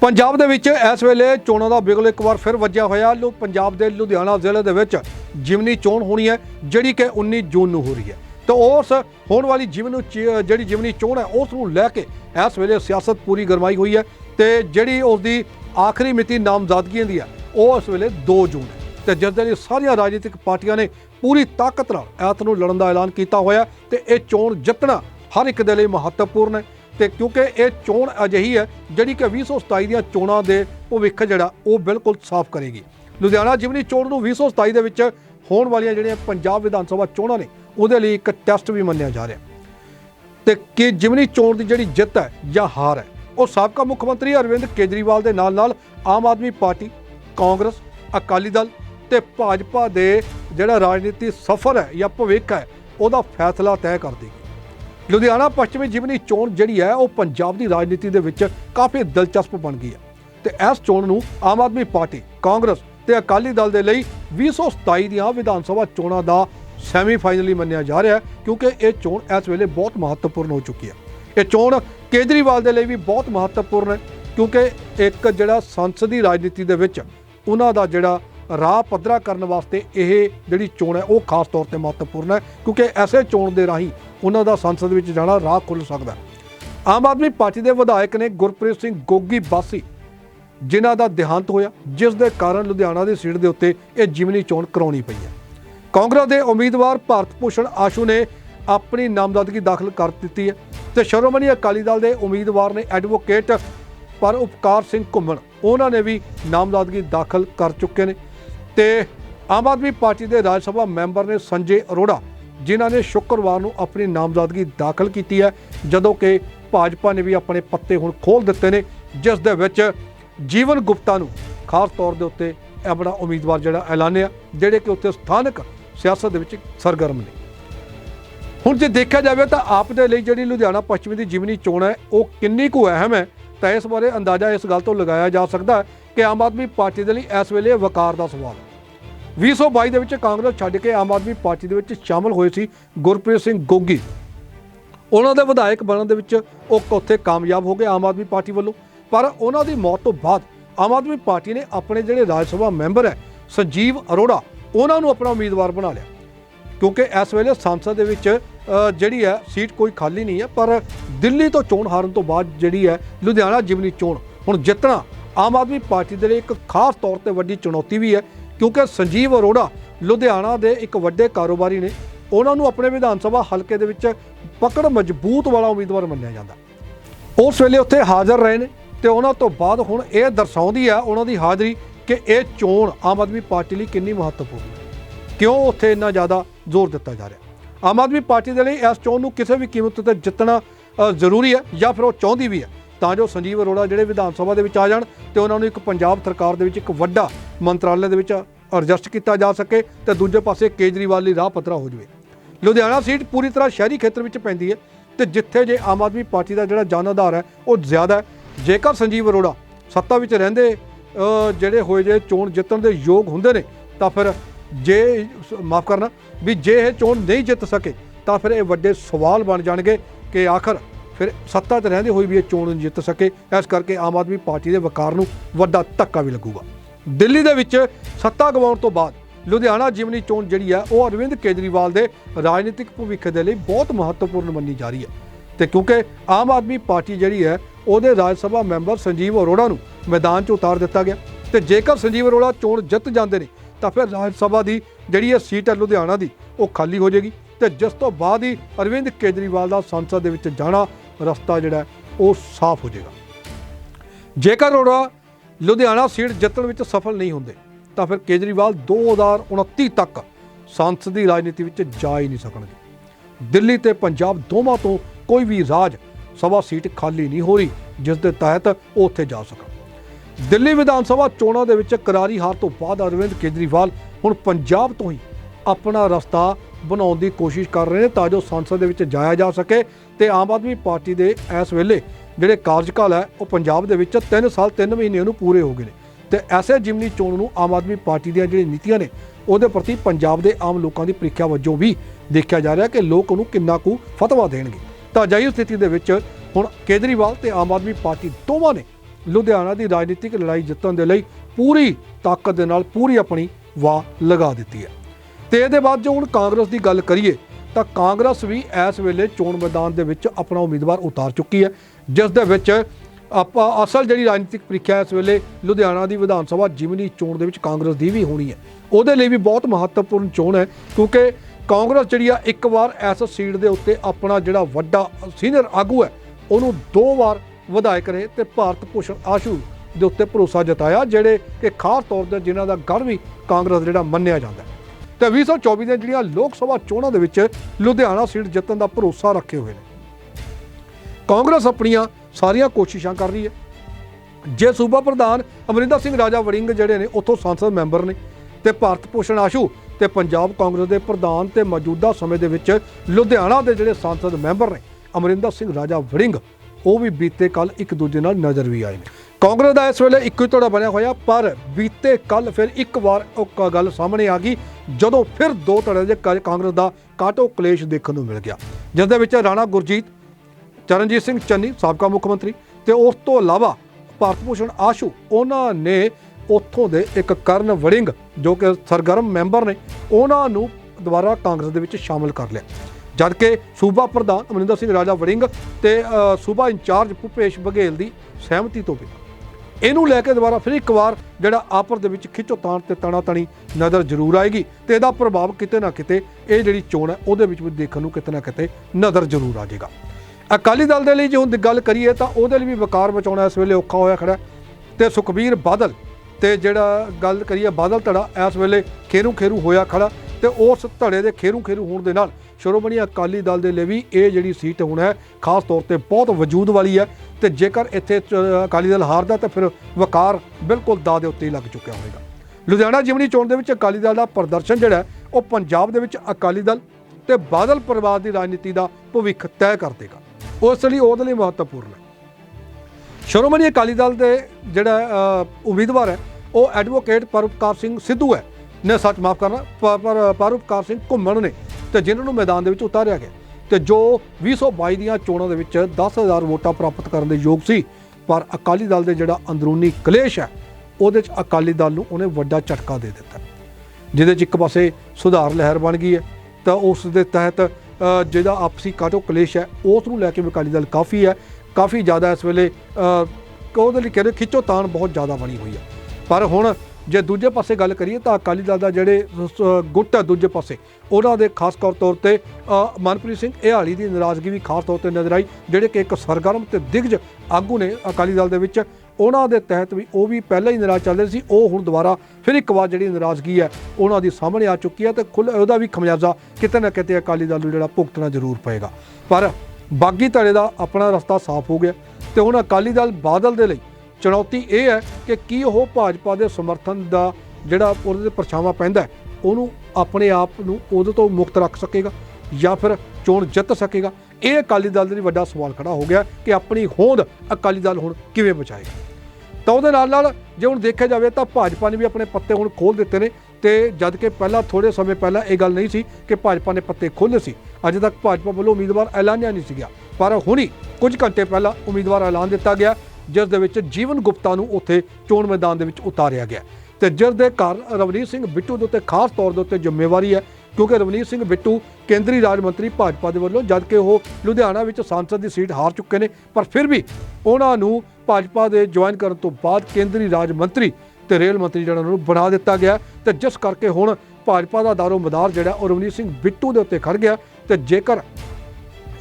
ਪੰਜਾਬ ਦੇ ਵਿੱਚ ਇਸ ਵੇਲੇ ਚੋਣਾਂ ਦਾ ਬਿਗਲ ਇੱਕ ਵਾਰ ਫਿਰ ਵੱਜਿਆ ਹੋਇਆ। ਲੋ ਪੰਜਾਬ ਦੇ ਲੁਧਿਆਣਾ ਜ਼ਿਲ੍ਹੇ ਦੇ ਵਿੱਚ ਜਿਮਨੀ ਚੋਣ ਹੋਣੀ ਹੈ, ਜਿਹੜੀ ਕਿ 19 ਜੂਨ ਨੂੰ ਹੋ ਰਹੀ ਹੈ। ਤਾਂ ਉਸ ਹੋਣ ਵਾਲੀ ਜਿਮਨੀ ਚ- ਜਿਹੜੀ ਜਿਮਨੀ ਚੋਣ ਹੈ, ਉਸ ਨੂੰ ਲੈ ਕੇ ਇਸ ਵੇਲੇ ਸਿਆਸਤ ਪੂਰੀ ਗਰਮਾਈ ਹੋਈ ਹੈ ਤੇ ਜਿਹੜੀ ਉਸ ਦੀ ਆਖਰੀ ਮਿਤੀ ਨਾਮਜ਼ਦਗੀਆਂ ਦੀ ਹੈ, ਉਹ ਇਸ ਵੇਲੇ 2 ਜੂਨ ਹੈ। ਤੇ ਜਿਸ ਦੇ ਲਈ ਸਾਰੀਆਂ ਰਾਜਨੀਤਿਕ ਪਾਰਟੀਆਂ ਨੇ ਪੂਰੀ ਤਾਕਤ ਨਾਲ ਐਤ ਨੂੰ ਲੜਨ ਦਾ ਐਲਾਨ ਕੀਤਾ ਹੋਇਆ ਤੇ ਇਹ ਚੋਣ ਜਿੱਤਣਾ ਹਰ ਇੱਕ ਦੇ ਲਈ ਮਹੱਤਵਪੂਰਨ ਹੈ। ਤੇ ਕਿਉਂਕਿ ਇਹ ਚੋਣ ਅਜਿਹੀ ਹੈ ਜਿਹੜੀ ਕਿ 2027 ਦੀਆਂ ਚੋਣਾਂ ਦੇ ਭਵਿੱਖ ਜਿਹੜਾ ਉਹ ਬਿਲਕੁਲ ਸਾਫ਼ ਕਰੇਗੀ। ਲੁਧਿਆਣਾ ਜਿਮਨੀ ਚੋਣ ਨੂੰ 2027 ਦੇ ਵਿੱਚ ਹੋਣ ਵਾਲੀਆਂ ਜਿਹੜੀਆਂ ਪੰਜਾਬ ਵਿਧਾਨ ਸਭਾ ਚੋਣਾਂ ਨੇ, ਉਹਦੇ ਲਈ ਇੱਕ ਟੈਸਟ ਵੀ ਮੰਨਿਆ ਜਾ ਰਿਹਾ ਤੇ ਕਿ ਜਿਮਨੀ ਚੋਣ ਦੀ ਜਿਹੜੀ ਜਿੱਤ ਹੈ ਜਾਂ ਹਾਰ ਹੈ, ਉਹ ਸਾਬਕਾ ਮੁੱਖ ਮੰਤਰੀ ਅਰਵਿੰਦ ਕੇਜਰੀਵਾਲ ਦੇ ਨਾਲ ਨਾਲ ਆਮ ਆਦਮੀ ਪਾਰਟੀ, ਕਾਂਗਰਸ, ਅਕਾਲੀ ਦਲ ਤੇ ਭਾਜਪਾ ਦੇ ਜਿਹੜਾ ਰਾਜਨੀਤੀ ਸਫਰ ਹੈ ਜਾਂ ਭਵਿੱਖ ਹੈ, ਉਹਦਾ ਫੈਸਲਾ ਤੈਅ ਕਰ ਦੇਗੀ। ਲੁਧਿਆਣਾ ਪੱਛਮੀ ਜਿਮਨੀ ਚੋਣ ਜਿਹੜੀ ਹੈ, ਉਹ ਪੰਜਾਬ ਦੀ ਰਾਜਨੀਤੀ ਦੇ ਵਿੱਚ ਕਾਫੀ ਦਿਲਚਸਪ ਬਣ ਗਈ ਹੈ। ਤੇ ਇਸ ਚੋਣ ਨੂੰ ਆਮ ਆਦਮੀ ਪਾਰਟੀ, ਕਾਂਗਰਸ ਤੇ ਅਕਾਲੀ ਦਲ ਦੇ ਲਈ 2027 ਦੀਆਂ ਵਿਧਾਨ ਸਭਾ ਚੋਣਾਂ ਦਾ ਸੈਮੀਫਾਈਨਲੀ ਮੰਨਿਆ ਜਾ ਰਿਹਾ ਹੈ, ਕਿਉਂਕਿ ਇਹ ਚੋਣ ਇਸ ਵੇਲੇ ਬਹੁਤ ਮਹੱਤਵਪੂਰਨ ਹੋ ਚੁੱਕੀ ਹੈ। ਇਹ ਚੋਣ ਕੇਜਰੀਵਾਲ ਦੇ ਲਈ ਵੀ ਬਹੁਤ ਮਹੱਤਵਪੂਰਨ ਹੈ, ਕਿਉਂਕਿ ਇੱਕ ਜਿਹੜਾ ਸੰਸਦੀ ਰਾਜਨੀਤੀ ਦੇ ਵਿੱਚ ਉਹਨਾਂ ਦਾ ਜਿਹੜਾ ਰਾਹ ਪੱਧਰਾ ਕਰਨ ਵਾਸਤੇ ਇਹ ਜਿਹੜੀ ਚੋਣ ਹੈ, ਉਹ ਖਾਸ ਤੌਰ ਤੇ ਮਹੱਤਵਪੂਰਨ ਹੈ, ਕਿਉਂਕਿ ਐਸੇ ਚੋਣ ਦੇ ਰਾਹੀਂ ਉਹਨਾਂ ਦਾ ਸੰਸਦ ਵਿੱਚ ਜਾਣਾ ਰਾਹ ਖੁੱਲ ਸਕਦਾ ਹੈ। ਆਮ ਆਦਮੀ ਪਾਰਟੀ ਦੇ ਵਿਧਾਇਕ ਨੇ ਗੁਰਪ੍ਰੀਤ ਸਿੰਘ ਗੋਗੀ ਬਾਸੀ, ਜਿਨ੍ਹਾਂ ਦਾ ਦੇਹਾਂਤ ਹੋਇਆ, ਜਿਸ ਦੇ ਕਾਰਨ ਲੁਧਿਆਣਾ ਦੀ ਸੀਟ ਦੇ ਉੱਤੇ ਇਹ ਜਿਮਨੀ ਚੋਣ ਕਰਾਉਣੀ ਪਈ ਹੈ। ਕਾਂਗਰਸ ਦੇ ਉਮੀਦਵਾਰ ਭਾਰਤ ਭੂਸ਼ਣ ਆਸ਼ੂ ਨੇ ਆਪਣੀ ਨਾਮਜ਼ਦਗੀ ਦਾਖਲ ਕਰ ਦਿੱਤੀ ਹੈ ਤੇ ਸ਼੍ਰੋਮਣੀ ਅਕਾਲੀ ਦਲ ਦੇ ਉਮੀਦਵਾਰ ਨੇ ਐਡਵੋਕੇਟ ਪਰ ਉਪਕਾਰ ਸਿੰਘ ਘੁੰਮਣ, ਉਹਨਾਂ ਨੇ ਵੀ ਨਾਮਜ਼ਦਗੀ ਦਾਖਲ ਕਰ ਚੁੱਕੇ ਨੇ। ਤੇ ਆਮ ਆਦਮੀ ਪਾਰਟੀ ਦੇ ਰਾਜ ਸਭਾ ਮੈਂਬਰ ਨੇ ਸੰਜੇ ਅਰੋੜਾ, ਜਿਨ੍ਹਾਂ ਨੇ ਸ਼ੁੱਕਰਵਾਰ ਨੂੰ ਆਪਣੀ ਨਾਮਜ਼ਦਗੀ ਦਾਖਲ ਕੀਤੀ ਹੈ, ਜਦੋਂ ਕਿ ਭਾਜਪਾ ਨੇ ਵੀ ਆਪਣੇ ਪੱਤੇ ਹੁਣ ਖੋਲ ਦਿੱਤੇ ਨੇ, ਜਿਸ ਦੇ ਵਿੱਚ ਜੀਵਨ ਗੁਪਤਾ ਨੂੰ ਖਾਸ ਤੌਰ ਦੇ ਉੱਤੇ ਆਪਣਾ ਉਮੀਦਵਾਰ ਜਿਹੜਾ ਐਲਾਨਿਆ ਜਿਹੜੇ ਕਿ ਉੱਥੇ ਸਥਾਨਕ ਸਿਆਸਤ ਦੇ ਵਿੱਚ ਸਰਗਰਮ ਨੇ। ਹੁਣ ਜੇ ਦੇਖਿਆ ਜਾਵੇ ਤਾਂ ਆਪ ਦੇ ਲਈ ਜਿਹੜੀ ਲੁਧਿਆਣਾ ਪੱਛਮੀ ਦੀ ਜਿਮਨੀ ਚੋਣ ਹੈ, ਉਹ ਕਿੰਨੀ ਕੁ ਅਹਿਮ ਹੈ, ਤਾਂ ਇਸ ਬਾਰੇ ਅੰਦਾਜ਼ਾ ਇਸ ਗੱਲ ਤੋਂ ਲਗਾਇਆ ਜਾ ਸਕਦਾ ਹੈ ਕਿ ਆਮ ਆਦਮੀ ਪਾਰਟੀ ਦੇ ਲਈ ਇਸ ਵੇਲੇ ਵਕਾਰ ਦਾ ਸਵਾਲ ਹੈ। 2022 ਦੇ ਵਿੱਚ ਕਾਂਗਰਸ ਛੱਡ ਕੇ ਆਮ ਆਦਮੀ ਪਾਰਟੀ ਦੇ ਵਿੱਚ ਸ਼ਾਮਲ ਹੋਏ ਸੀ ਗੁਰਪ੍ਰੀਤ ਸਿੰਘ ਗੋਗੀ। ਉਹਨਾਂ ਦੇ ਵਿਧਾਇਕ ਬਣਨ ਦੇ ਵਿੱਚ ਉਹ ਉੱਥੇ ਕਾਮਯਾਬ ਹੋ ਗਏ ਆਮ ਆਦਮੀ ਪਾਰਟੀ ਵੱਲੋਂ। ਪਰ ਉਹਨਾਂ ਦੀ ਮੌਤ ਤੋਂ ਬਾਅਦ ਆਮ ਆਦਮੀ ਪਾਰਟੀ ਨੇ ਆਪਣੇ ਜਿਹੜੇ ਰਾਜ ਸਭਾ ਮੈਂਬਰ ਹੈ, ਸੰਜੀਵ ਅਰੋੜਾ, ਉਹਨਾਂ ਨੂੰ ਆਪਣਾ ਉਮੀਦਵਾਰ ਬਣਾ ਲਿਆ। ਕਿਉਂਕਿ ਇਸ ਵੇਲੇ ਸੰਸਦ ਦੇ ਵਿੱਚ ਜਿਹੜੀ ਹੈ, ਸੀਟ ਕੋਈ ਖਾਲੀ ਨਹੀਂ ਹੈ, ਪਰ ਦਿੱਲੀ ਤੋਂ ਚੋਣ ਹਾਰਨ ਤੋਂ ਬਾਅਦ ਜਿਹੜੀ ਹੈ, ਲੁਧਿਆਣਾ ਜਿਮਨੀ ਚੋਣ। ਹੁਣ ਜਿੱਤਣਾ ਆਮ ਆਦਮੀ ਪਾਰਟੀ ਦੇ ਲਈ ਇੱਕ ਖਾਸ ਤੌਰ ਤੇ ਵੱਡੀ ਚੁਣੌਤੀ ਵੀ ਹੈ ਕਿਉਂਕਿ ਸੰਜੀਵ ਅਰੋੜਾ ਲੁਧਿਆਣਾ ਦੇ ਇੱਕ ਵੱਡੇ ਕਾਰੋਬਾਰੀ ਨੇ। ਉਹਨਾਂ ਨੂੰ ਆਪਣੇ ਵਿਧਾਨ ਸਭਾ ਹਲਕੇ ਦੇ ਵਿੱਚ ਪਕੜ ਮਜ਼ਬੂਤ ਵਾਲਾ ਉਮੀਦਵਾਰ ਮੰਨਿਆ ਜਾਂਦਾ। ਉਸ ਵੇਲੇ ਉੱਥੇ ਹਾਜ਼ਰ ਰਹੇ ਨੇ ਤੇ ਉਹਨਾਂ ਤੋਂ ਬਾਅਦ ਹੁਣ ਇਹ ਦਰਸਾਉਂਦੀ ਆ ਉਹਨਾਂ ਦੀ ਹਾਜ਼ਰੀ ਕਿ ਇਹ ਚੋਣ ਆਮ ਆਦਮੀ ਪਾਰਟੀ ਲਈ ਕਿੰਨੀ ਮਹੱਤਵਪੂਰਨ ਹੈ। ਕਿਉਂ ਉੱਥੇ ਇੰਨਾ ਜ਼ਿਆਦਾ ਜ਼ੋਰ ਦਿੱਤਾ ਜਾ ਰਿਹਾ? ਆਮ ਆਦਮੀ ਪਾਰਟੀ ਦੇ ਲਈ ਇਸ ਚੋਣ ਨੂੰ ਕਿਸੇ ਵੀ ਕੀਮਤ 'ਤੇ ਜਿੱਤਣਾ ਜ਼ਰੂਰੀ ਹੈ ਜਾਂ ਫਿਰ ਉਹ ਚਾਹੁੰਦੀ ਵੀ ਹੈ? ਤਾਂ ਜੋ ਸੰਜੀਵ ਅਰੋੜਾ ਜਿਹੜੇ ਵਿਧਾਨ ਸਭਾ ਦੇ ਵਿੱਚ ਆ ਜਾਣ ਤੇ ਉਹਨਾਂ ਨੂੰ ਇੱਕ ਪੰਜਾਬ ਸਰਕਾਰ ਦੇ ਵਿੱਚ ਇੱਕ ਵੱਡਾ ਮੰਤਰਾਲੇ ਦੇ ਵਿੱਚ ਐਡਜਸਟ ਕੀਤਾ ਜਾ ਸਕੇ ਤੇ ਦੂਜੇ ਪਾਸੇ ਕੇਜਰੀਵਾਲ ਲਈ ਰਾਹ ਪੱਧਰਾ ਹੋ ਜਾਵੇ। ਲੁਧਿਆਣਾ ਸੀਟ ਪੂਰੀ ਤਰ੍ਹਾਂ ਸ਼ਹਿਰੀ ਖੇਤਰ ਵਿੱਚ ਪੈਂਦੀ ਹੈ ਤੇ ਜਿੱਥੇ ਜੇ ਆਮ ਆਦਮੀ ਪਾਰਟੀ ਦਾ ਜਿਹੜਾ ਜਨ ਆਧਾਰ ਹੈ, ਉਹ ਜ਼ਿਆਦਾ ਹੈ। ਜੇਕਰ ਸੰਜੀਵ ਅਰੋੜਾ ਸੱਤਾ ਵਿੱਚ ਰਹਿੰਦੇ ਜਿਹੜੇ ਹੋਏ ਜੇ ਚੋਣ ਜਿੱਤਣ ਦੇ ਯੋਗ ਹੁੰਦੇ ਨੇ, ਤਾਂ ਫਿਰ ਜੇ, ਮਾਫ ਕਰਨਾ, ਵੀ ਜੇ ਇਹ ਚੋਣ ਨਹੀਂ ਜਿੱਤ ਸਕੇ, ਤਾਂ ਫਿਰ ਇਹ ਵੱਡੇ ਸਵਾਲ ਬਣ ਜਾਣਗੇ ਕਿ ਆਖਰ ਫਿਰ ਸੱਤਾ 'ਚ ਰਹਿੰਦੇ ਹੋਏ ਵੀ ਇਹ ਚੋਣ ਜਿੱਤ ਸਕੇ। ਇਸ ਕਰਕੇ ਆਮ ਆਦਮੀ ਪਾਰਟੀ ਦੇ ਵਕਾਰ ਨੂੰ ਵੱਡਾ ਧੱਕਾ ਵੀ ਲੱਗੂਗਾ। ਦਿੱਲੀ ਦੇ ਵਿੱਚ ਸੱਤਾ ਗਵਾਉਣ ਤੋਂ ਬਾਅਦ ਲੁਧਿਆਣਾ ਜਿਮਨੀ ਚੋਣ ਜਿਹੜੀ ਹੈ ਉਹ ਅਰਵਿੰਦ ਕੇਜਰੀਵਾਲ ਦੇ ਰਾਜਨੀਤਿਕ ਭਵਿੱਖ ਦੇ ਲਈ ਬਹੁਤ ਮਹੱਤਵਪੂਰਨ ਮੰਨੀ ਜਾ ਰਹੀ ਹੈ। ਤੇ ਕਿਉਂਕਿ ਆਮ ਆਦਮੀ ਪਾਰਟੀ ਜਿਹੜੀ ਹੈ, ਉਹਦੇ ਰਾਜ ਸਭਾ ਮੈਂਬਰ ਸੰਜੀਵ ਅਰੋੜਾ ਨੂੰ ਮੈਦਾਨ 'ਚ ਉਤਾਰ ਦਿੱਤਾ ਗਿਆ। ਤੇ ਜੇਕਰ ਸੰਜੀਵ ਅਰੋੜਾ ਚੋਣ ਜਿੱਤ ਜਾਂਦੇ ਨੇ, ਤਾਂ ਫਿਰ ਰਾਜ ਸਭਾ ਦੀ ਜਿਹੜੀ ਇਹ ਸੀਟ ਹੈ ਲੁਧਿਆਣਾ ਦੀ, ਉਹ ਖਾਲੀ ਹੋ ਜਾਏਗੀ। ਤੇ ਜਿਸ ਤੋਂ ਬਾਅਦ ਹੀ ਅਰਵਿੰਦ ਕੇਜਰੀਵਾਲ ਦਾ ਸੰਸਦ ਦੇ ਵਿੱਚ ਜਾਣਾ, ਰਸਤਾ ਜਿਹੜਾ ਉਹ ਸਾਫ਼ ਹੋ ਜਾਏਗਾ। ਜੇਕਰ ਅਰੋੜਾ ਲੁਧਿਆਣਾ ਸੀਟ ਜਿੱਤਣ ਵਿੱਚ ਸਫਲ ਨਹੀਂ ਹੁੰਦੇ, ਤਾਂ ਫਿਰ ਕੇਜਰੀਵਾਲ 2029 ਤੱਕ ਸੰਸਦ ਦੀ ਰਾਜਨੀਤੀ ਵਿੱਚ ਜਾ ਹੀ ਨਹੀਂ ਸਕਣਗੇ। ਦਿੱਲੀ ਤੇ ਪੰਜਾਬ ਦੋਵਾਂ ਤੋਂ ਕੋਈ ਵੀ ਰਾਜ ਸਭਾ ਸੀਟ ਖਾਲੀ ਨਹੀਂ ਹੋ ਰਹੀ, ਜਿਸ ਦੇ ਤਹਿਤ ਉਹ ਉੱਥੇ ਜਾ ਸਕਣ। ਦਿੱਲੀ ਵਿਧਾਨ ਸਭਾ ਚੋਣਾਂ ਦੇ ਵਿੱਚ ਕਰਾਰੀ ਹਾਰ ਤੋਂ ਬਾਅਦ ਅਰਵਿੰਦ ਕੇਜਰੀਵਾਲ ਹੁਣ ਪੰਜਾਬ ਤੋਂ ਹੀ ਆਪਣਾ ਰਸਤਾ ਬਣਾਉਣ ਦੀ ਕੋਸ਼ਿਸ਼ ਕਰ ਰਹੇ ਨੇ, ਤਾਂ ਜੋ ਸੰਸਦ ਦੇ ਵਿੱਚ ਜਾਇਆ ਜਾ ਸਕੇ ਤੇ ਆਮ ਆਦਮੀ ਪਾਰਟੀ ਦੇ ਇਸ ਵੇਲੇ ਜਿਹੜੇ ਕਾਰਜਕਾਲ ਹੈ, ਉਹ ਪੰਜਾਬ ਦੇ ਵਿੱਚ 3 ਸਾਲ 3 ਮਹੀਨੇ ਨੂੰ ਪੂਰੇ ਹੋ ਗਏ ਨੇ। ਤੇ ਐਸੇ ਜਿਮਨੀ ਚੋਣ ਨੂੰ ਆਮ ਆਦਮੀ ਪਾਰਟੀ ਦੀਆਂ ਜਿਹੜੀਆਂ ਨੀਤੀਆਂ ਨੇ, ਉਹਦੇ ਪ੍ਰਤੀ ਪੰਜਾਬ ਦੇ ਆਮ ਲੋਕਾਂ ਦੀ ਪ੍ਰੀਖਿਆ ਵਜੋਂ ਵੀ ਦੇਖਿਆ ਜਾ ਰਿਹਾ ਕਿ ਲੋਕ ਉਹਨੂੰ ਕਿੰਨਾ ਕੁ ਫਤਵਾ ਦੇਣਗੇ। ਤਾਂ ਅਜਿਹੀ ਸਥਿਤੀ ਦੇ ਵਿੱਚ ਹੁਣ ਕੇਜਰੀਵਾਲ ਤੇ ਆਮ ਆਦਮੀ ਪਾਰਟੀ ਦੋਵਾਂ ਨੇ ਲੁਧਿਆਣਾ ਦੀ ਰਾਜਨੀਤਿਕ ਲੜਾਈ ਜਿੱਤਣ ਦੇ ਲਈ ਪੂਰੀ ਤਾਕਤ ਦੇ ਨਾਲ ਪੂਰੀ ਆਪਣੀ ਵਾਹ ਲਗਾ ਦਿੱਤੀ ਹੈ। ਤੇ ਇਹਦੇ ਬਾਅਦ ਜੋ ਹੁਣ ਕਾਂਗਰਸ ਦੀ ਗੱਲ ਕਰੀਏ, ਤਾਂ ਕਾਂਗਰਸ ਵੀ ਇਸ ਵੇਲੇ ਚੋਣ ਮੈਦਾਨ ਦੇ ਵਿੱਚ ਆਪਣਾ ਉਮੀਦਵਾਰ ਉਤਾਰ ਚੁੱਕੀ ਹੈ। ਜਿਸ ਦੇ ਵਿੱਚ ਆਪਾਂ ਅਸਲ ਜਿਹੜੀ ਰਾਜਨੀਤਿਕ ਪ੍ਰੀਖਿਆ ਇਸ ਵੇਲੇ ਲੁਧਿਆਣਾ ਦੀ ਵਿਧਾਨ ਸਭਾ ਜਿਮਨੀ ਚੋਣ ਦੇ ਵਿੱਚ ਕਾਂਗਰਸ ਦੀ ਵੀ ਹੋਣੀ ਹੈ। ਉਹਦੇ ਲਈ ਵੀ ਬਹੁਤ ਮਹੱਤਵਪੂਰਨ ਚੋਣ ਹੈ ਕਿਉਂਕਿ ਕਾਂਗਰਸ ਜਿਹੜੀ ਆ ਇੱਕ ਵਾਰ ਇਸ ਸੀਟ ਦੇ ਉੱਤੇ ਆਪਣਾ ਜਿਹੜਾ ਵੱਡਾ ਸੀਨੀਅਰ ਆਗੂ ਹੈ, ਉਹਨੂੰ ਦੋ ਵਾਰ ਵਿਧਾਇਕ ਰਹੇ ਤੇ ਭਾਰਤ ਭੂਸ਼ਣ ਆਸ਼ੂ ਦੇ ਉੱਤੇ ਭਰੋਸਾ ਜਤਾਇਆ, ਜਿਹੜੇ ਕਿ ਖਾਸ ਤੌਰ ਤੇ ਜਿਨ੍ਹਾਂ ਦਾ ਗੜ ਵੀ ਕਾਂਗਰਸ ਜਿਹੜਾ ਮੰਨਿਆ ਜਾਂਦਾ ਹੈ। ਤੇ 2024 ਦੀਆਂ ਜਿਹੜੀਆਂ ਲੋਕ ਸਭਾ ਚੋਣਾਂ ਦੇ ਵਿੱਚ ਲੁਧਿਆਣਾ ਸੀਟ ਜਿੱਤਣ ਦਾ ਭਰੋਸਾ ਰੱਖੇ ਹੋਏ ਨੇ। ਕਾਂਗਰਸ ਆਪਣੀਆਂ ਸਾਰੀਆਂ ਕੋਸ਼ਿਸ਼ਾਂ ਕਰ ਰਹੀ ਹੈ। ਜੇ ਸੂਬਾ ਪ੍ਰਧਾਨ ਅਮਰਿੰਦਰ ਸਿੰਘ ਰਾਜਾ ਵੜਿੰਗ ਜਿਹੜੇ ਨੇ, ਉੱਥੋਂ ਸੰਸਦ ਮੈਂਬਰ ਨੇ ਤੇ ਭਾਰਤ ਭੂਸ਼ਣ ਆਸ਼ੂ ਤੇ ਪੰਜਾਬ ਕਾਂਗਰਸ ਦੇ ਪ੍ਰਧਾਨ ਤੇ ਮੌਜੂਦਾ ਸਮੇਂ ਦੇ ਵਿੱਚ ਲੁਧਿਆਣਾ ਦੇ ਜਿਹੜੇ ਸੰਸਦ ਮੈਂਬਰ ਨੇ, ਅਮਰਿੰਦਰ ਸਿੰਘ ਰਾਜਾ ਵੜਿੰਗ, ਉਹ ਵੀ ਬੀਤੇ ਕੱਲ ਇੱਕ ਦੂਜੇ ਨਾਲ ਨਜ਼ਰ ਵੀ ਆਏ ਨੇ। ਕਾਂਗਰਸ ਦਾ ਇਸ ਵੇਲੇ ਇੱਕੋ ਹੀ ਧੜਾ ਬਣਿਆ ਹੋਇਆ, ਪਰ ਬੀਤੇ ਕੱਲ ਫਿਰ ਇੱਕ ਵਾਰ ਉਹ ਕ- ਗੱਲ ਸਾਹਮਣੇ ਆ ਗਈ, ਜਦੋਂ ਫਿਰ ਦੋ ਧੜੇ ਦੇ ਕਾਂਗਰਸ ਦਾ ਕਾਟੋ ਕਲੇਸ਼ ਦੇਖਣ ਨੂੰ ਮਿਲ ਗਿਆ, ਜਿਸ ਦੇ ਵਿੱਚ ਰਾਣਾ ਗੁਰਜੀਤ ਚਰਨਜੀਤ ਸਿੰਘ ਚੰਨੀ, ਸਾਬਕਾ ਮੁੱਖ ਮੰਤਰੀ ਤੇ ਉਸ ਤੋਂ ਇਲਾਵਾ ਭਾਰਤ ਭੂਸ਼ਣ ਆਸ਼ੂ, ਉਹਨਾਂ ਨੇ ਉੱਥੋਂ ਦੇ ਇੱਕ ਕਰਨ ਵੜਿੰਗ ਜੋ ਕਿ ਸਰਗਰਮ ਮੈਂਬਰ ਨੇ, ਉਹਨਾਂ ਨੂੰ ਦੁਬਾਰਾ ਕਾਂਗਰਸ ਦੇ ਵਿੱਚ ਸ਼ਾਮਲ ਕਰ ਲਿਆ। ਜਦਕਿ ਸੂਬਾ ਪ੍ਰਧਾਨ ਅਮਰਿੰਦਰ ਸਿੰਘ ਰਾਜਾ ਵੜਿੰਗ ਤੇ ਸੂਬਾ ਇੰਚਾਰਜ ਭੁਪੇਸ਼ ਬਘੇਲ ਦੀ ਸਹਿਮਤੀ ਤੋਂ ਬਿਨਾਂ। ਇਹਨੂੰ ਲੈ ਕੇ ਦੁਬਾਰਾ ਫਿਰ ਇੱਕ ਵਾਰ ਜਿਹੜਾ ਆਪਰ ਦੇ ਵਿੱਚ ਖਿੱਚੋਤਾਣ ਤੇ ਤਣਾਤਣੀ ਨਜ਼ਰ ਜ਼ਰੂਰ ਆਏਗੀ ਤੇ ਇਹਦਾ ਪ੍ਰਭਾਵ ਕਿਤੇ ਨਾ ਕਿਤੇ ਇਹ ਜਿਹੜੀ ਚੋਣ ਹੈ, ਉਹਦੇ ਵਿੱਚ ਵੀ ਦੇਖਣ ਨੂੰ ਕਿਤੇ ਨਾ ਕਿਤੇ ਨਜ਼ਰ ਜ਼ਰੂਰ ਆ ਜਾਏਗਾ। ਅਕਾਲੀ ਦਲ ਦੇ ਲਈ ਜੇ ਹੁਣ ਦੀ ਗੱਲ ਕਰੀਏ ਤਾਂ ਉਹਦੇ ਲਈ ਵੀ ਵਕਾਰ ਬਚਾਉਣਾ ਇਸ ਵੇਲੇ ਔਖਾ ਹੋਇਆ ਖੜਾ ਹੈ। ਤੇ ਸੁਖਬੀਰ ਬਾਦਲ ਤੇ ਜਿਹੜਾ ਗੱਲ ਕਰੀਏ ਬਾਦਲ ਧੜਾ ਇਸ ਵੇਲੇ ਖੇਰੂ ਖੇਰੂ ਹੋਇਆ ਖੜਾ ਤੇ ਉਸ ਧੜੇ ਦੇ ਖੇਰੂ ਖੇਰੂ ਹੋਣ ਦੇ ਨਾਲ ਸ਼੍ਰੋਮਣੀ ਅਕਾਲੀ ਦਲ ਦੇ ਲਈ ਵੀ ਇਹ ਜਿਹੜੀ ਸੀਟ ਹੁਣ ਹੈ, ਖਾਸ ਤੌਰ ਤੇ ਬਹੁਤ ਵਜੂਦ ਵਾਲੀ ਹੈ ਤੇ ਜੇਕਰ ਇੱਥੇ ਚ- ਅਕਾਲੀ ਦਲ ਹਾਰਦਾ ਤਾਂ ਫਿਰ ਵਕਾਰ ਬਿਲਕੁਲ ਦਾ ਦੇ ਉੱਤੇ ਹੀ ਲੱਗ ਚੁੱਕਿਆ ਹੋਵੇਗਾ ਲੁਧਿਆਣਾ ਜਿਮਨੀ ਚੋਣ ਦੇ ਵਿੱਚ ਅਕਾਲੀ ਦਲ ਦਾ ਪ੍ਰਦਰਸ਼ਨ ਜਿਹੜਾ ਉਹ ਪੰਜਾਬ ਦੇ ਵਿੱਚ ਅਕਾਲੀ ਦਲ ਤੇ ਬਾਦਲ ਪਰਿਵਾਰ ਦੀ ਰਾਜਨੀਤੀ ਦਾ ਭਵਿੱਖ ਤੈਅ ਕਰ ਦੇਗਾ ਉਸ ਲਈ ਉਹਦੇ ਲਈ ਮਹੱਤਵਪੂਰਨ ਹੈ। ਸ਼੍ਰੋਮਣੀ ਅਕਾਲੀ ਦਲ ਦੇ ਜਿਹੜਾ ਉਮੀਦਵਾਰ ਹੈ, ਉਹ ਐਡਵੋਕੇਟ ਪਰਉਪਕਾਰ ਸਿੰਘ ਸਿੱਧੂ ਹੈ। ਨੇ ਸੱਚ ਮਾਫ ਕਰਨਾ ਪ- ਪਰ, ਪਰਉਪਕਾਰ ਸਿੰਘ ਘੁੰਮਣ ਨੇ ਤੇ ਜਿਨ੍ਹਾਂ ਨੂੰ ਮੈਦਾਨ ਦੇ ਵਿੱਚ ਉਤਾਰਿਆ ਗਿਆ। ਤੇ ਜੋ 2022 ਦੀਆਂ ਚੋਣਾਂ ਦੇ ਵਿੱਚ 10000 ਵੋਟਾਂ ਪ੍ਰਾਪਤ ਕਰਨ ਦੇ ਯੋਗ ਸੀ, ਪਰ ਅਕਾਲੀ ਦਲ ਦੇ ਜਿਹੜਾ ਅੰਦਰੂਨੀ ਕਲੇਸ਼ ਹੈ, ਉਹਦੇ 'ਚ ਅਕਾਲੀ ਦਲ ਨੂੰ ਉਹਨੇ ਵੱਡਾ ਝਟਕਾ ਦੇ ਦਿੱਤਾ। ਜਿਹਦੇ 'ਚ ਇੱਕ ਪਾਸੇ ਸੁਧਾਰ ਲਹਿਰ ਬਣ ਗਈ ਹੈ, ਤਾਂ ਉਸ ਦੇ ਤਹਿਤ ਜਿਹਦਾ ਆਪਸੀ ਕਾਟੋ ਕਲੇਸ਼ ਹੈ ਉਸ ਨੂੰ ਲੈ ਕੇ ਵੀ ਅਕਾਲੀ ਦਲ ਕਾਫੀ ਹੈ, ਕਾਫੀ ਜ਼ਿਆਦਾ ਇਸ ਵੇਲੇ ਉਹਦੇ ਲਈ ਕਹਿੰਦੇ ਖਿੱਚੋ ਤਾਣ ਬਹੁਤ ਜ਼ਿਆਦਾ ਬਣੀ ਹੋਈ ਹੈ। ਪਰ ਹੁਣ ਜੇ ਦੂਜੇ ਪਾਸੇ ਗੱਲ ਕਰੀਏ ਤਾਂ ਅਕਾਲੀ ਦਲ ਦਾ ਜਿਹੜੇ ਗੁੱਟ ਹੈ ਦੂਜੇ ਪਾਸੇ, ਉਹਨਾਂ ਦੇ ਖਾਸ ਤੌਰ ਤੌਰ ਤੇ ਮਨਪ੍ਰੀਤ ਸਿੰਘ ਇਹਾਲੀ ਦੀ ਨਾਰਾਜ਼ਗੀ ਵੀ ਖਾਸ ਤੌਰ ਤੇ ਨਜ਼ਰ ਆਈ, ਜਿਹੜੇ ਕਿ ਇੱਕ ਸਰਗਰਮ ਤੇ ਦਿਗਜ ਆਗੂ ਨੇ ਅਕਾਲੀ ਦਲ ਦੇ ਵਿੱਚ ਉਹਨਾਂ ਦੇ ਤਹਿਤ ਵੀ ਉਹ ਵੀ ਪਹਿਲਾਂ ਹੀ ਨਾਰਾਜ਼ ਚੱਲ ਰਹੇ ਸੀ, ਉਹ ਹੁਣ ਦੁਬਾਰਾ ਫਿਰ ਇੱਕ ਵਾਰ ਜਿਹੜੀ ਨਾਰਾਜ਼ਗੀ ਹੈ, ਉਹਨਾਂ ਦੀ ਸਾਹਮਣੇ ਆ ਚੁੱਕੀ ਹੈ ਤੇ ਖੁੱਲ ਉਹਦਾ ਵੀ ਖਮਿਆਜ਼ਾ ਕਿਤੇ ਨਾ ਕਿਤੇ ਅਕਾਲੀ ਦਲ ਨੂੰ ਜਿਹੜਾ ਭੁਗਤਣਾ ਜ਼ਰੂਰ ਪਏਗਾ। ਪਰ ਬਾਗੀ ਧੜੇ ਦਾ ਆਪਣਾ ਰਸਤਾ ਸਾਫ਼ ਹੋ ਗਿਆ ਤੇ ਹੁਣ ਅਕਾਲੀ ਦਲ ਬਾਦਲ ਦੇ ਲਈ ਚੁਣੌਤੀ ਇਹ ਹੈ ਕਿ ਕੀ ਉਹ ਭਾਜਪਾ ਦੇ ਸਮਰਥਨ ਦਾ ਜਿਹੜਾ ਉਹਦੇ ਤੇ ਪਰਛਾਵਾਂ ਪੈਂਦਾ ਉਹਨੂੰ ਆਪਣੇ ਆਪ ਨੂੰ ਉਹਦੇ ਤੋਂ ਮੁਕਤ ਰੱਖ ਸਕੇਗਾ ਜਾਂ ਫਿਰ ਚੋਣ ਜਿੱਤ ਸਕੇਗਾ। ਇਹ ਅਕਾਲੀ ਦਲ ਦੇ ਲਈ ਵੱਡਾ ਸਵਾਲ ਖੜਾ ਹੋ ਗਿਆ ਕਿ ਆਪਣੀ ਹੋਂਦ ਅਕਾਲੀ ਦਲ ਹੁਣ ਕਿਵੇਂ ਬਚਾਏਗਾ। ਤਾਂ ਉਹਦੇ ਨਾਲ ਨਾਲ ਜੇ ਹੁਣ ਦੇਖਿਆ ਜਾਵੇ ਤਾਂ ਭਾਜਪਾ ਨੇ ਵੀ ਆਪਣੇ ਪੱਤੇ ਹੁਣ ਖੋਲ ਦਿੱਤੇ ਨੇ ਤੇ ਜਦ ਕਿ ਪਹਿਲਾਂ ਥੋੜੇ ਸਮੇਂ ਪਹਿਲਾਂ ਇਹ ਗੱਲ ਨਹੀਂ ਸੀ ਕਿ ਭਾਜਪਾ ਨੇ ਪੱਤੇ ਖੋਲ੍ਹੇ ਸੀ। ਅਜੇ ਤੱਕ ਭਾਜਪਾ ਵੱਲੋਂ ਉਮੀਦਵਾਰ ਐਲਾਨਿਆ ਨਹੀਂ ਸੀ ਗਿਆ ਪਰ ਹੁਣੀ ਕੁਝ ਘੰਟੇ ਪਹਿਲਾਂ ਉਮੀਦਵਾਰ ਐਲਾਨ ਦਿੱਤਾ ਗਿਆ, ਜਿਸ ਦੇ ਵਿੱਚ ਜੀਵਨ ਗੁਪਤਾ ਨੂੰ ਉੱਥੇ ਚੋਣ ਮੈਦਾਨ ਦੇ ਵਿੱਚ ਉਤਾਰਿਆ ਗਿਆ। ਤੇ ਜਿਸ ਦੇ ਕਾਰਨ ਰਵਨੀਤ ਸਿੰਘ ਬਿੱਟੂ ਦੇ ਉੱਤੇ ਖਾਸ ਤੌਰ ਦੇ ਉੱਤੇ ਜ਼ਿੰਮੇਵਾਰੀ ਹੈ, ਕਿਉਂਕਿ ਰਵਨੀਤ ਸਿੰਘ ਬਿੱਟੂ ਕੇਂਦਰੀ ਰਾਜ ਮੰਤਰੀ ਭਾਜਪਾ ਦੇ ਵੱਲੋਂ ਜਦ ਕਿ ਉਹ ਲੁਧਿਆਣਾ ਵਿੱਚ ਸੰਸਦ ਦੀ ਸੀਟ ਹਾਰ ਚੁੱਕੇ ਨੇ, ਪਰ ਫਿਰ ਵੀ ਉਹਨਾਂ ਨੂੰ ਭਾਜਪਾ ਦੇ ਜੁਆਇਨ ਕਰਨ ਤੋਂ ਬਾਅਦ ਕੇਂਦਰੀ ਰਾਜ ਮੰਤਰੀ ਤੇ ਰੇਲ ਮੰਤਰੀ ਜਿਹੜਾ ਉਹਨਾਂ ਨੂੰ ਬਣਾ ਦਿੱਤਾ ਗਿਆ ਤੇ ਜਿਸ ਕਰਕੇ ਹੁਣ ਭਾਜਪਾ ਦਾ ਦਾਰੋ ਮਦਾਰ ਜਿਹੜਾ ਉਹ ਰਵਨੀਤ ਸਿੰਘ ਬਿੱਟੂ ਦੇ ਉੱਤੇ ਖੜ ਗਿਆ ਤੇ ਜੇਕਰ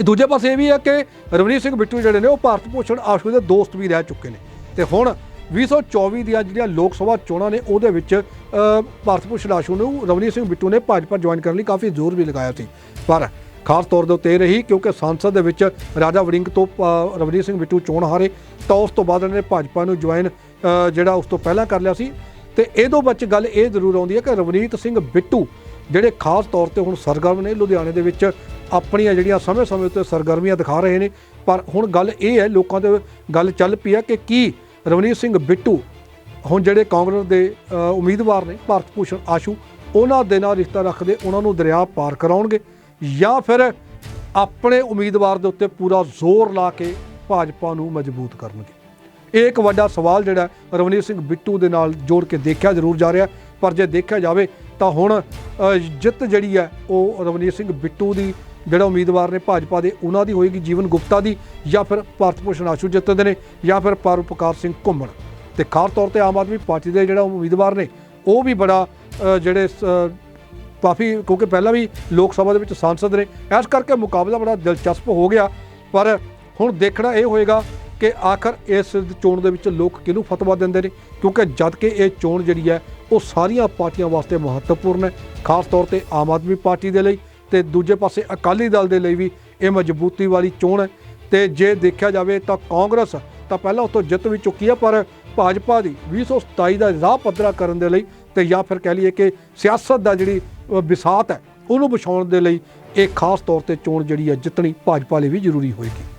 ਦੂਜੇ ਪਾਸੇ ਇਹ ਵੀ ਹੈ ਕਿ ਰਵਨੀਤ ਸਿੰਘ ਬਿੱਟੂ ਜਿਹੜੇ ਨੇ, ਉਹ ਭਾਰਤ ਭੂਸ਼ਣ ਆਸ਼ੂ ਦੇ ਦੋਸਤ ਵੀ ਰਹਿ ਚੁੱਕੇ ਨੇ। ਤੇ ਹੁਣ 2024 ਦੀਆਂ ਜਿਹੜੀਆਂ ਲੋਕ ਸਭਾ ਚੋਣਾਂ ਨੇ, ਉਹਦੇ ਵਿੱਚ ਭਾਰਤ ਭੂਸ਼ਣ ਆਸ਼ੂ ਨੂੰ, ਰਵਨੀਤ ਸਿੰਘ ਬਿੱਟੂ ਨੇ ਭਾਜਪਾ ਜੁਆਇਨ ਕਰਨ ਲਈ ਕਾਫੀ ਜ਼ੋਰ ਵੀ ਲਗਾਇਆ ਸੀ। ਪਰ ਖਾਸ ਤੌਰ ਦੇ ਉੱਤੇ ਇਹ ਰਹੀ ਕਿਉਂਕਿ ਸੰਸਦ ਦੇ ਵਿੱਚ ਰਾਜਾ ਵੜਿੰਗ ਤੋਂ ਰਵਨੀਤ ਸਿੰਘ ਬਿੱਟੂ ਚੋਣ ਹਾਰੇ, ਤਾਂ ਉਸ ਤੋਂ ਬਾਅਦ ਇਹਨਾਂ ਨੇ ਭਾਜਪਾ ਨੂੰ ਜੁਆਇਨ ਜਿਹੜਾ ਉਸ ਤੋਂ ਪਹਿਲਾਂ ਕਰ ਲਿਆ ਸੀ। ਤੇ ਇਹਦੋਂ ਵਿੱਚ ਗੱਲ ਇਹ ਜ਼ਰੂਰ ਆਉਂਦੀ ਹੈ ਕਿ ਰਵਨੀਤ ਸਿੰਘ ਬਿੱਟੂ, ਜਿਹੜੇ ਖਾਸ ਤੌਰ ਤੇ ਹੁਣ ਸਰਗਰਮ ਨੇ, ਲੁਧਿਆਣੇ ਦੇ ਵਿੱਚ ਆਪਣੀਆਂ ਜਿਹੜੀਆਂ ਸਮੇਂ-ਸਮੇਂ ਉੱਤੇ ਸਰਗਰਮੀਆਂ ਦਿਖਾ ਰਹੇ ਨੇ। ਪਰ ਹੁਣ ਗੱਲ ਇਹ ਹੈ, ਲੋਕਾਂ ਦੇ ਗੱਲ ਚੱਲ ਪਈ ਹੈ ਕਿ ਕੀ ਰਵਨੀਤ ਸਿੰਘ ਬਿੱਟੂ, ਹੁਣ ਜਿਹੜੇ ਕਾਂਗਰਸ ਦੇ ਉਮੀਦਵਾਰ ਨੇ, ਭਾਰਤ ਭੂਸ਼ਣ ਆਸ਼ੂ, ਉਹਨਾਂ ਦੇ ਨਾਲ ਰਿਸ਼ਤਾ ਰੱਖਦੇ ਉਹਨਾਂ ਨੂੰ ਦਰਿਆ ਪਾਰ ਕਰਾਉਣਗੇ। ਜਾਂ ਫਿਰ ਆਪਣੇ ਉਮੀਦਵਾਰ ਦੇ ਉੱਤੇ ਪੂਰਾ ਜ਼ੋਰ ਲਾ ਕੇ ਭਾਜਪਾ ਨੂੰ ਮਜ਼ਬੂਤ ਕਰਨਗੇ। ਇਹ ਇੱਕ ਵੱਡਾ ਸਵਾਲ ਜਿਹੜਾ ਰਵਨੀਤ ਸਿੰਘ ਬਿੱਟੂ ਦੇ ਨਾਲ ਜੋੜ ਕੇ ਦੇਖਿਆ ਜ਼ਰੂਰ ਜਾ ਰਿਹਾ, ਪਰ ਜੇ ਦੇਖਿਆ ਜਾਵੇ ਤਾਂ ਹੁਣ ਜਿੱਤ ਜਿਹੜੀ ਹੈ ਉਹ ਰਵਨੀਤ ਸਿੰਘ ਬਿੱਟੂ ਦੀ, ਜਿਹੜਾ ਉਮੀਦਵਾਰ ਨੇ ਭਾਜਪਾ ਦੇ, ਉਹਨਾਂ ਦੀ ਹੋਏਗੀ, ਜੀਵਨ ਗੁਪਤਾ ਦੀ, ਜਾਂ ਫਿਰ ਭਾਰਤ ਭੂਸ਼ਣ ਆਸ਼ੂ ਜਿੱਤਦੇ ਨੇ, ਜਾਂ ਫਿਰ ਪਰਉਪਕਾਰ ਸਿੰਘ ਘੁੰਮਣ। ਤੇ ਖਾਸ ਤੌਰ ਤੇ ਆਮ ਆਦਮੀ ਪਾਰਟੀ ਦੇ ਜਿਹੜਾ ਉਮੀਦਵਾਰ ਨੇ, ਉਹ ਵੀ ਬੜਾ ਜਿਹੜੇ ਕਾਫੀ, ਕਿਉਂਕਿ ਪਹਿਲਾਂ ਵੀ ਲੋਕ ਸਭਾ ਦੇ ਵਿੱਚ ਸਾਂਸਦ ਨੇ। ਇਸ ਕਰਕੇ ਮੁਕਾਬਲਾ ਬੜਾ ਦਿਲਚਸਪ ਹੋ ਗਿਆ। ਪਰ ਹੁਣ ਦੇਖਣਾ ਇਹ ਹੋਏਗਾ ਕਿ ਆਖਰ ਇਸ ਚੋਣ ਦੇ ਵਿੱਚ ਲੋਕ ਕਿਹਨੂੰ ਫਤਵਾ ਦਿੰਦੇ ਨੇ? ਕਿਉਂਕਿ ਜਦ ਕਿ ਇਹ ਚੋਣ ਜਿਹੜੀ ਹੈ, ਉਹ ਸਾਰੀਆਂ ਪਾਰਟੀਆਂ ਵਾਸਤੇ ਮਹੱਤਵਪੂਰਨ ਹੈ, ਖਾਸ ਤੌਰ ਤੇ ਆਮ ਆਦਮੀ ਪਾਰਟੀ ਦੇ ਲਈ ਤੇ ਦੂਜੇ ਪਾਸੇ ਅਕਾਲੀ ਦਲ ਦੇ ਲਈ ਵੀ ਇਹ ਮਜ਼ਬੂਤੀ ਵਾਲੀ ਚੋਣ ਹੈ। ਤੇ ਜੇ ਦੇਖਿਆ ਜਾਵੇ ਤਾਂ ਕਾਂਗਰਸ ਤਾਂ ਪਹਿਲਾਂ ਉੱਥੋਂ ਜਿੱਤ ਵੀ ਚੁੱਕੀ ਹੈ, ਪਰ ਭਾਜਪਾ ਦੀ 2027 ਦਾ ਰਾਹ ਪੱਧਰਾ ਕਰਨ ਦੇ ਲਈ ਤੇ ਜਾਂ ਫਿਰ ਕਹਿ ਲਈਏ ਕਿ ਸਿਆਸਤ ਦਾ ਜਿਹੜੀ ਵਿਸਾਤ ਹੈ। ਉਹਨੂੰ ਵਿਛਾਉਣ ਦੇ ਲਈ ਇਹ ਖਾਸ ਤੌਰ ਤੇ ਚੋਣ ਜਿਹੜੀ ਹੈ ਜਿੱਤਣੀ ਭਾਜਪਾ ਲਈ ਵੀ ਜ਼ਰੂਰੀ ਹੋਏਗੀ।